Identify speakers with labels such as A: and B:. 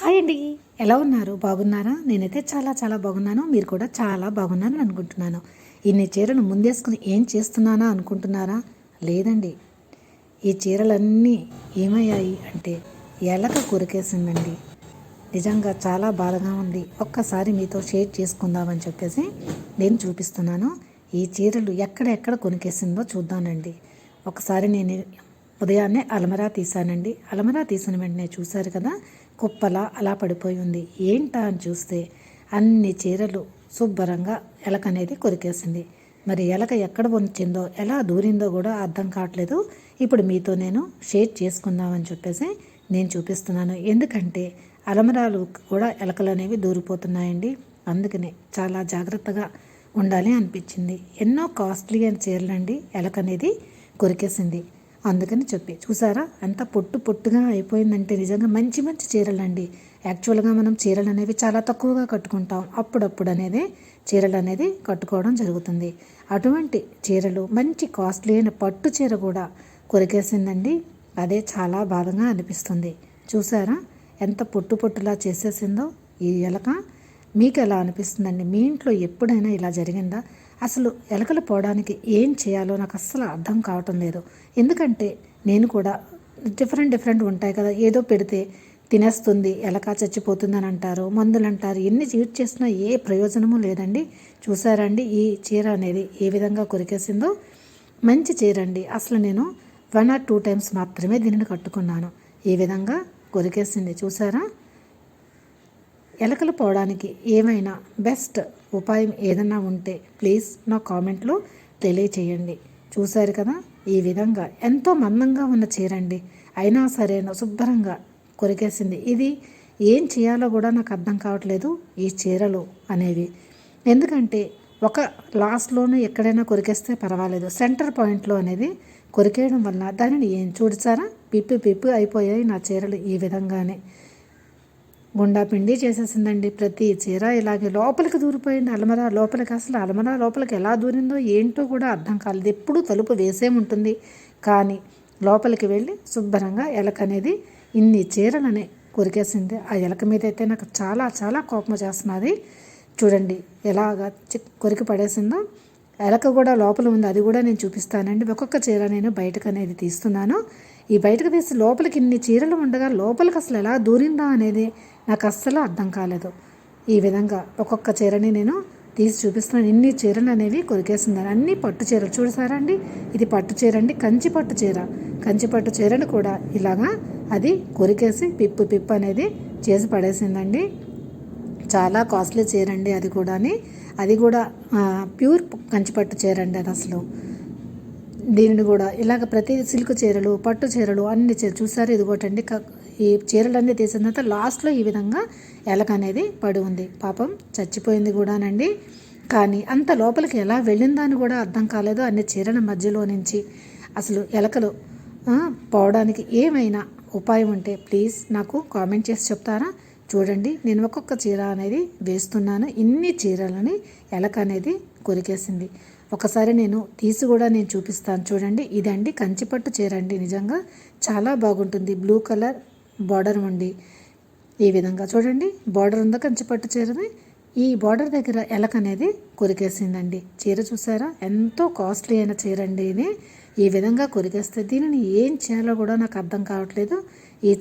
A: Hi అండి. ఎలా ఉన్నారు? బాగున్నారా? నేనైతే చాలా చాలా బాగున్నాను. మీరు కూడా చాలా బాగున్నారని అనుకుంటున్నాను. ఇన్ని చీరలు ముందేసుకుని ఏం చేస్తున్నానా అనుకుంటున్నారా? లేదండి. ఈ చీరలన్నీ ఏమయ్యాయి అంటే ఎలక కొరికేసిందండి. నిజంగా చాలా బాధగా ఉంది. ఒక్కసారి మీతో షేర్ చేసుకుందామని చెప్పేసి నేను చూపిస్తున్నాను. ఈ చీరలు ఎక్కడెక్కడ కొనికేసిందో చూద్దానండి ఒకసారి నేను ఉదయాన్నే అలమరా తీశానండి. అలమరా తీసిన వెంటనే చూశారు కదా కుప్పలా అలా పడిపోయి ఉంది. ఏంటా అని చూస్తే అన్ని చీరలు శుభ్రంగా ఎలక అనేది కొరికేసింది. మరి ఎలక ఎక్కడ ఉంచిందో ఎలా దూరిందో కూడా అర్థం కావట్లేదు. ఇప్పుడు మీతో నేను షేర్ చేసుకుందామని చెప్పేసి నేను చూపిస్తున్నాను. ఎందుకంటే అలమరాలు కూడా ఎలకలు అనేవి దూరిపోతున్నాయండి. అందుకనే చాలా జాగ్రత్తగా ఉండాలి అనిపించింది. ఎన్నో కాస్ట్లీ అయిన చీరలండి ఎలక అనేది కొరికేసింది. అందుకని చెప్పి. చూసారా? ఎంత పొట్టు పొట్టుగా అయిపోయిందంటే నిజంగా మంచి మంచి చీరలు అండి యాక్చువల్గా మనం చీరలు అనేవి చాలా తక్కువగా కట్టుకుంటాం. అప్పుడప్పుడు అనేది చీరలు అనేది కట్టుకోవడం జరుగుతుంది. అటువంటి చీరలు మంచి కాస్ట్లీ అయిన పట్టు చీర కూడా కొరికేసిందండి. అదే చాలా బాధగా అనిపిస్తుంది. చూసారా? ఎంత పొట్టు పొట్టులా చేసేసిందో ఈ ఎలక. మీకు ఎలా అనిపిస్తుందండి? మీ ఇంట్లో ఎప్పుడైనా ఇలా జరిగిందా? అసలు ఎలకలు పోవడానికి ఏం చేయాలో నాకు అస్సలు అర్థం కావటం లేదు. ఎందుకంటే నేను కూడా డిఫరెంట్ డిఫరెంట్ ఉంటాయి కదా. ఏదో పెడితే తినేస్తుంది ఎలక చచ్చిపోతుందని అంటారు మందులు అంటారు ఎన్ని యూజ్ చేసినా ఏ ప్రయోజనము లేదండి. చూసారండి ఈ చీర అనేది ఏ విధంగా కొరికేసిందో? మంచి చీర అండి అసలు నేను వన్ ఆర్ టూ టైమ్స్ మాత్రమే దీనిని కట్టుకున్నాను. ఈ విధంగా కొరికేసింది చూసారా? ఎలకలు పోవడానికి ఏమైనా బెస్ట్ ఉపాయం ఏదన్నా ఉంటే ప్లీజ్ నా కామెంట్లో తెలియచేయండి. చూశారు కదా? ఈ విధంగా ఎంతో మందంగా ఉన్న చీరండి. అయినా సరేనా శుభ్రంగా కొరికేసింది. ఇది ఏం చేయాలో కూడా నాకు అర్థం కావట్లేదు ఈ చీరలు అనేవి. ఎందుకంటే ఒక లాస్ట్లోనే ఎక్కడైనా కొరికేస్తే పర్వాలేదు. సెంటర్ పాయింట్లో అనేది కొరికేయడం వల్ల దానిని ఏం చూడిచారా పిప్పి పిప్పి అయిపోయాయి నా చీరలు ఈ విధంగానే. గుండా పిండి చేసేసిందండి. ప్రతి చీర ఇలాగే లోపలికి దూరిపోయింది. అలమరా లోపలికి అసలు అలమరా లోపలికి ఎలా దూరిందో ఏంటో కూడా అర్థం కాలేదు. ఎప్పుడు తలుపు వేసే ఉంటుంది. కానీ లోపలికి వెళ్ళి శుభ్రంగా ఎలక అనేది ఇన్ని చీరలని కొరికేసింది. ఆ ఎలక మీద అయితే నాకు చాలా చాలా కోపం చేస్తున్నది చూడండి ఎలాగా కొరికి పడేసిందో. ఎలక కూడా లోపల ఉంది. అది కూడా నేను చూపిస్తానండి. ఒక్కొక్క చీర నేను బయటకు అనేది తీస్తున్నాను. ఈ బయటకు తీసి లోపలికి ఇన్ని చీరలు ఉండగా లోపలికి అసలు ఎలా దూరిందా అనేది నాకు అస్సలు అర్థం కాలేదు. ఈ విధంగా ఒక్కొక్క చీరని నేను తీసి చూపిస్తున్నాను. ఇన్ని చీరలు అనేవి కొరికేస్తున్నారు. అన్ని పట్టు చీరలు చూసారా అండి. ఇది పట్టు చీర అండి. కంచి పట్టు చీర. కంచి పట్టు చీరను కూడా ఇలాగా అది కొరికేసి పిప్పు పిప్పు అనేది చేసి పడేసిందండి. చాలా కాస్ట్లీ చీర అండి అది కూడా అది కూడా ప్యూర్ కంచిపట్టు చీర అండి అది అసలు. దీనిని కూడా ఇలాగ ప్రతి సిల్క్ చీరలు పట్టు చీరలు అన్ని చీర చూసారు ఇదిగోటండి. ఈ చీరలన్నీ తీసిన తర్వాత లాస్ట్లో ఈ విధంగా ఎలక అనేది పడి ఉంది. పాపం చచ్చిపోయింది కూడానండి. కానీ అంత లోపలికి ఎలా వెళ్ళిందా అని కూడా అర్థం కాలేదు. అన్ని చీరల మధ్యలో నుంచి అసలు ఎలకలు పోవడానికి ఏమైనా ఉపాయం ఉంటే ప్లీజ్ నాకు కామెంట్ చేసి చెప్తారా? చూడండి నేను ఒక్కొక్క చీర అనేది వేస్తున్నాను. ఇన్ని చీరలని ఎలక అనేది కొరికేసింది. ఒకసారి నేను తీసి కూడా నేను చూపిస్తాను. చూడండి ఇదండి. కంచిపట్టు చీర అండి. నిజంగా చాలా బాగుంటుంది. బ్లూ కలర్ బార్డర్ ఉండి ఈ విధంగా. చూడండి బార్డర్ ఉందా కంచిపట్టు చీరది? ఈ బార్డర్ దగ్గర ఎలక అనేది కొరికేసిందండి. చీర చూసారా? ఎంతో కాస్ట్లీ అయిన చీర అండి ఇది. ఈ విధంగా కొరికేస్తే దీనిని ఏం చేయాలో కూడా నాకు అర్థం కావట్లేదు. ఈ